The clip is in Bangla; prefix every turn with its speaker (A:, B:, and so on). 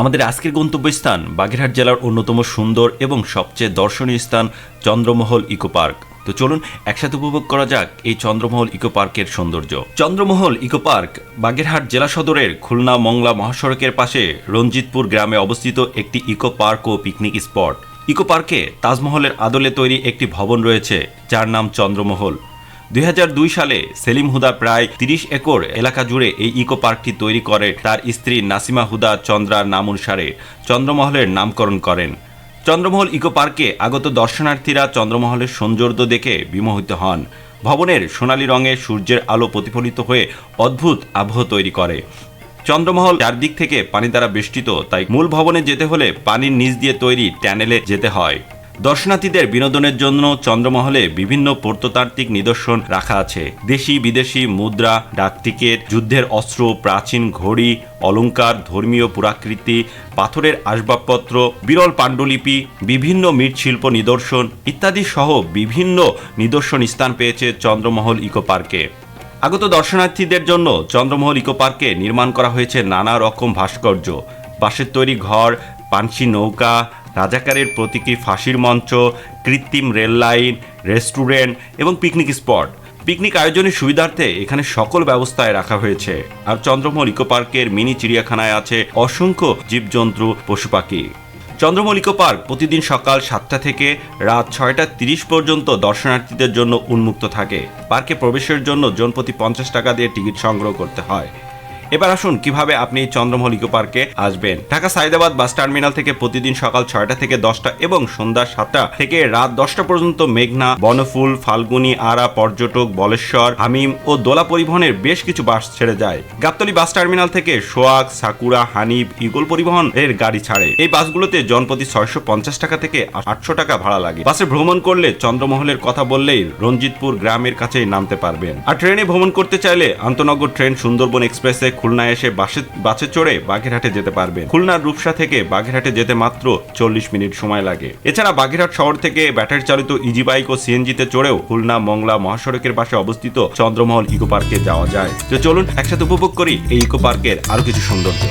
A: আমাদের আজকের গন্তব্যস্থান বাগেরহাট জেলার অন্যতম সুন্দর এবং সবচেয়ে দর্শনীয় স্থান চন্দ্রমহল ইকো পার্ক। তো চলুন একসাথে উপভোগ করা যাক এই চন্দ্রমহল ইকো পার্কের সৌন্দর্য। চন্দ্রমহল ইকো পার্ক বাগেরহাট জেলা সদরের খুলনা মংলা মহাসড়কের পাশে রঞ্জিতপুর গ্রামে অবস্থিত একটি ইকো পার্ক ও পিকনিক স্পট। ইকো পার্কে তাজমহলের আদলে তৈরি একটি ভবন রয়েছে, যার নাম চন্দ্রমহল। দুই হাজার দুই সালে সেলিম হুদা প্রায় তিরিশ একর এলাকা জুড়ে এই ইকো পার্কটি তৈরি করে। তার স্ত্রী নাসিমা হুদা চন্দ্রার নাম অনুসারে চন্দ্রমহলের নামকরণ করেন। চন্দ্রমহল ইকো পার্কে আগত দর্শনার্থীরা চন্দ্রমহলের সৌন্দর্য দেখে বিমোহিত হন। ভবনের সোনালী রঙে সূর্যের আলো প্রতিফলিত হয়ে অদ্ভুত আবহ তৈরি করে। চন্দ্রমহল চারদিক থেকে পানি দ্বারা বেষ্টিত, তাই মূল ভবনে যেতে হলে পানির নিচ দিয়ে তৈরি ট্যানেলে যেতে হয়। দর্শনার্থীদের বিনোদনের জন্য চন্দ্রমহলে বিভিন্ন প্রত্নতাত্ত্বিক নিদর্শন রাখা আছে। দেশি, বিদেশি, মুদ্রা ডাকটিকেট যুদ্ধের অস্ত্র, প্রাচীন ঘড়ি, অলংকার, ধর্মীয় পুরাকৃতি, পাথরের আসবাবপত্র, বিরল পাণ্ডুলিপি, বিভিন্ন মৃৎশিল্প নিদর্শন ইত্যাদি সহ বিভিন্ন নিদর্শন স্থান পেয়েছে চন্দ্রমহল ইকো পার্কে। আগত দর্শনার্থীদের জন্য চন্দ্রমহল ইকো পার্কে নির্মাণ করা হয়েছে নানা রকম ভাস্কর্য। বাঁশের তৈরি ঘর, পানসি নৌকা রাজাকারের প্রতীকী ফাঁসির মঞ্চ, কৃত্রিম রেল লাইন, রেস্টুরেন্ট এবং পিকনিক স্পট। পিকনিক আয়োজনের সুবিধার্থে এখানে সকল ব্যবস্থায় রাখা হয়েছে। আর চন্দ্রমহল ইকো পার্কের মিনি চিড়িয়াখানায় আছে অসংখ্য জীবজন্তু, পশু পাখি। চন্দ্রমল ইকো পার্ক প্রতিদিন সকাল সাতটা থেকে রাত ছয়টা তিরিশ পর্যন্ত দর্শনার্থীদের জন্য উন্মুক্ত থাকে। পার্কে প্রবেশের জন্য জনপ্রতি পঞ্চাশ টাকা দিয়ে টিকিট সংগ্রহ করতে হয়। এবার আসুন, কীভাবে আপনি চন্দ্রমহল ইকো পার্কে আসবেন? ঢাকা সাইদাবাদ বাস টার্মিনাল থেকে প্রতিদিন সকাল ছয়টা থেকে দশটা এবং সন্ধ্যা সাতটা থেকে রাত দশটা পর্যন্ত মেঘনা, বনফুল, ফাল্গুনি, আরা, পর্যটক, বলেশ্বর, হামিম ও দোলা পরিবহনের বেশ কিছু বাস ছেড়ে যায়। গাবতলী বাস টার্মিনাল থেকে সোয়াগ, সাকুরা, হানিফ ইগল পরিবহন এর গাড়ি ছাড়ে। এই বাসগুলোতে জনপ্রতি ছয়শো পঞ্চাশ টাকা থেকে আটশো টাকা ভাড়া লাগে। বাসে ভ্রমণ করলে চন্দ্রমহলের কথা বললেই রঞ্জিতপুর গ্রামের কাছেই নামতে পারবেন। আর ট্রেনে ভ্রমণ করতে চাইলে আন্তনগর ট্রেন সুন্দরবন এক্সপ্রেসে খুলনায় এসে বাসে বাসে চড়ে বাঘেরহাটে যেতে পারবেন খুলনার রূপসা থেকে বাঘেরহাটে যেতে মাত্র চল্লিশ মিনিট সময় লাগে। এছাড়া বাঘেরহাট শহর থেকে ব্যাটারি চালিত ইজি বাইক ও সিএনজিতে চড়েও খুলনা, মংলা মহাসড়কের পাশে অবস্থিত চন্দ্রমহল ইকো পার্কে যাওয়া যায়। তো চলুন একসাথে উপভোগ করি এই ইকো পার্কের আরও কিছু সৌন্দর্য।